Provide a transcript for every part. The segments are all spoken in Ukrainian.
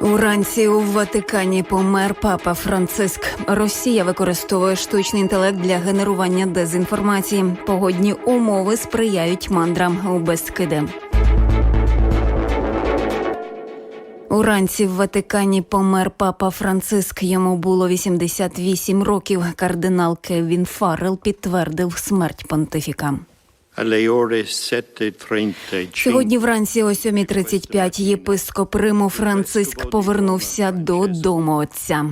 Уранці у Ватикані помер папа Франциск. Росія використовує штучний інтелект для генерування дезінформації. Погодні умови сприяють мандрам у Бескиди. Уранці в Ватикані помер папа Франциск. Йому було 88 років. Кардинал Кевін Фаррел підтвердив смерть понтифіка. Alle ore 7.35. Сьогодні вранці о 7.35 єпископ Риму Франциск повернувся додому отця.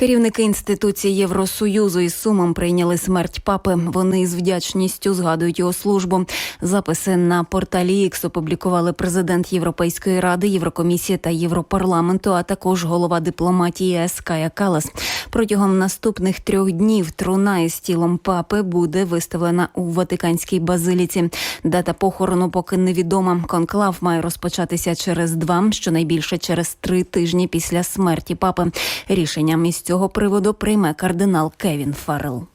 Керівники інституції Євросоюзу із сумом прийняли смерть папи. Вони з вдячністю згадують його службу. Записи на порталі X опублікували президент Європейської ради, Єврокомісії та Європарламенту, а також голова дипломатії ЕС Кая Калас. Протягом наступних трьох днів труна із тілом папи буде виставлена у Ватиканській базиліці. Дата похорону поки невідома. Конклав має розпочатися через два, щонайбільше через три тижні після смерті папи. Рішенням із цього приводу прийме кардинал Кевін Фаррел.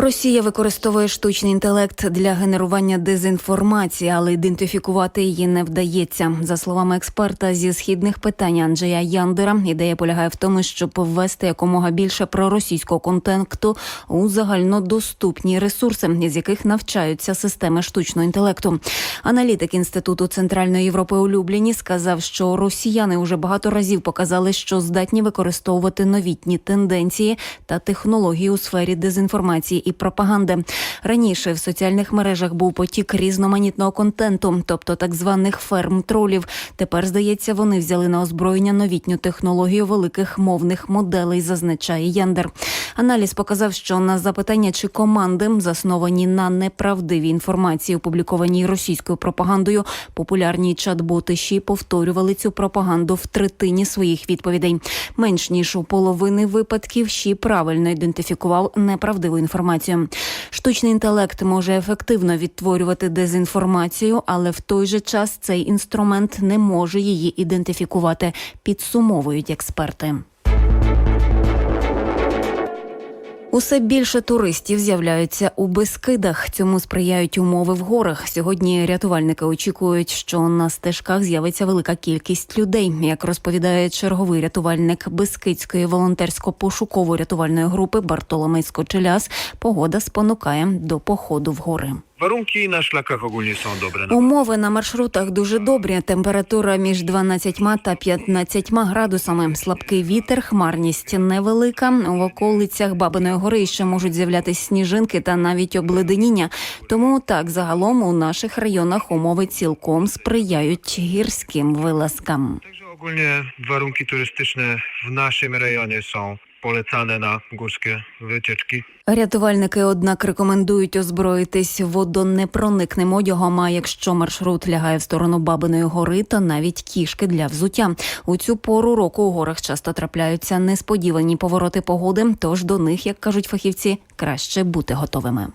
Росія використовує штучний інтелект для генерування дезінформації, але ідентифікувати її не вдається. За словами експерта зі східних питань Анджея Яндера, ідея полягає в тому, щоб ввести якомога більше проросійського контенту у загальнодоступні ресурси, з яких навчаються системи штучного інтелекту. Аналітик інституту Центральної Європи у Любліні сказав, що росіяни уже багато разів показали, що здатні використовувати новітні тенденції та технології у сфері дезінформації і пропаганди. Раніше в соціальних мережах був потік різноманітного контенту, тобто так званих ферм тролів. Тепер здається, вони взяли на озброєння новітню технологію великих мовних моделей, зазначає Яндер. Аналіз показав, що на запитання, чи команди засновані на неправдивій інформації, опублікованій російською пропагандою, популярні чат-боти ЩІ повторювали цю пропаганду в третині своїх відповідей. Менш ніж у половини випадків ЩІ правильно ідентифікував неправдиву інформацію. Штучний інтелект може ефективно відтворювати дезінформацію, але в той же час цей інструмент не може її ідентифікувати. Підсумовують експерти. Усе більше туристів з'являються у Бескидах. Цьому сприяють умови в горах. Сьогодні рятувальники очікують, що на стежках з'явиться велика кількість людей. Як розповідає черговий рятувальник Бескидської волонтерсько-пошукової рятувальної групи Бартоломей Скочеляс, погода спонукає до походу в гори. Warunki na szlakach ogólnie są dobre. Умови на маршрутах дуже добрі. Температура між 12 та 15 градусами. Слабкий вітер, хмарність невелика. В околицях Бабиної гори ще можуть з'являтися сніжинки та навіть обледеніння. Тому так загалом у наших районах умови цілком сприяють гірським вилазкам. Także ogólnie warunki turystyczne w naszym rejonie są polecane na górskie wycieczki. Рятувальники, однак, рекомендують озброїтись водонепроникним одягом. А якщо маршрут лягає в сторону Бабиної гори, то навіть кішки для взуття. У цю пору року у горах часто трапляються несподівані повороти погоди. Тож до них, як кажуть фахівці, краще бути готовими.